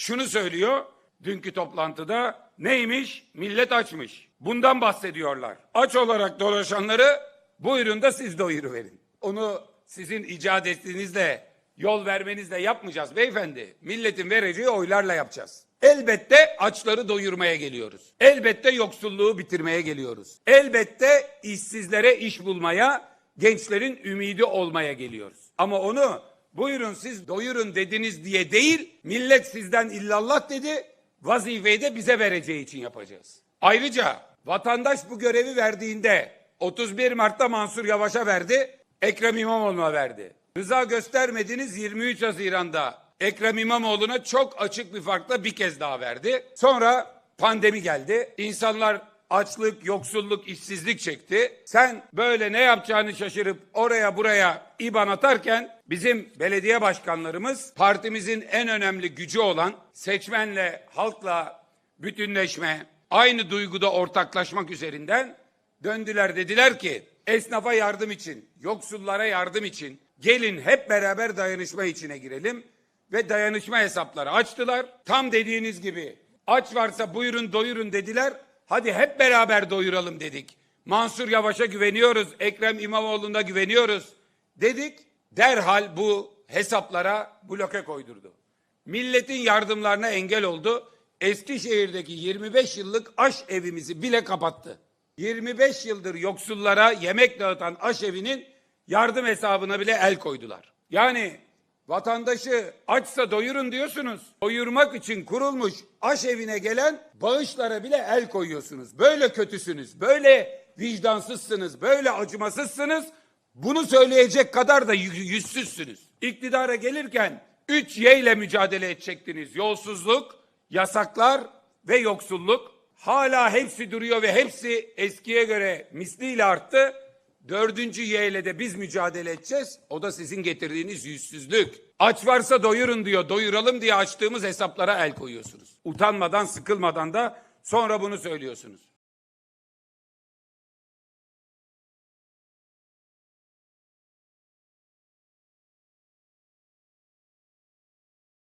şunu söylüyor. Dünkü toplantıda neymiş? Millet açmış. Bundan bahsediyorlar. Aç olarak dolaşanları buyurun da siz doyuruverin. Onu sizin icat ettiğinizle, yol vermenizle yapmayacağız beyefendi. Milletin vereceği oylarla yapacağız. Elbette açları doyurmaya geliyoruz. Elbette yoksulluğu bitirmeye geliyoruz. Elbette işsizlere iş bulmaya, gençlerin ümidi olmaya geliyoruz. Ama onu buyurun siz doyurun dediniz diye değil, millet sizden illallah dedi, vazifeyi de bize vereceği için yapacağız. Ayrıca vatandaş bu görevi verdiğinde 31 Mart'ta Mansur Yavaş'a verdi, Ekrem İmamoğlu'na verdi. Rıza göstermediniz 23 Haziran'da Ekrem İmamoğlu'na çok açık bir farkla bir kez daha verdi. Sonra pandemi geldi. İnsanlar açlık, yoksulluk, işsizlik çekti. Sen böyle ne yapacağını şaşırıp oraya buraya IBAN atarken bizim belediye başkanlarımız partimizin en önemli gücü olan seçmenle, halkla bütünleşme, aynı duyguda ortaklaşmak üzerinden döndüler dediler ki esnafa yardım için, yoksullara yardım için gelin hep beraber dayanışma içine girelim ve dayanışma hesapları açtılar. Tam dediğiniz gibi aç varsa buyurun doyurun dediler. Hadi hep beraber doyuralım dedik. Mansur Yavaş'a güveniyoruz, Ekrem İmamoğlu'na güveniyoruz dedik. Derhal bu hesaplara bloke koydurdu. Milletin yardımlarına engel oldu. Eskişehir'deki 25 yıllık aş evimizi bile kapattı. 25 yıldır yoksullara yemek dağıtan aş evinin yardım hesabına bile el koydular. Yani vatandaşı açsa doyurun diyorsunuz. Doyurmak için kurulmuş aş evine gelen bağışlara bile el koyuyorsunuz. Böyle kötüsünüz, böyle vicdansızsınız, böyle acımasızsınız. Bunu söyleyecek kadar da yü- yüzsüzsünüz. İktidara gelirken 3 Y ile mücadele edecektiniz. Yolsuzluk, yasaklar ve yoksulluk. Hala hepsi duruyor ve hepsi eskiye göre misliyle arttı. Dördüncü Y de biz mücadele edeceğiz. O da sizin getirdiğiniz yüzsüzlük. Aç varsa doyurun diyor. Doyuralım diye açtığımız hesaplara el koyuyorsunuz. Utanmadan, sıkılmadan da sonra bunu söylüyorsunuz.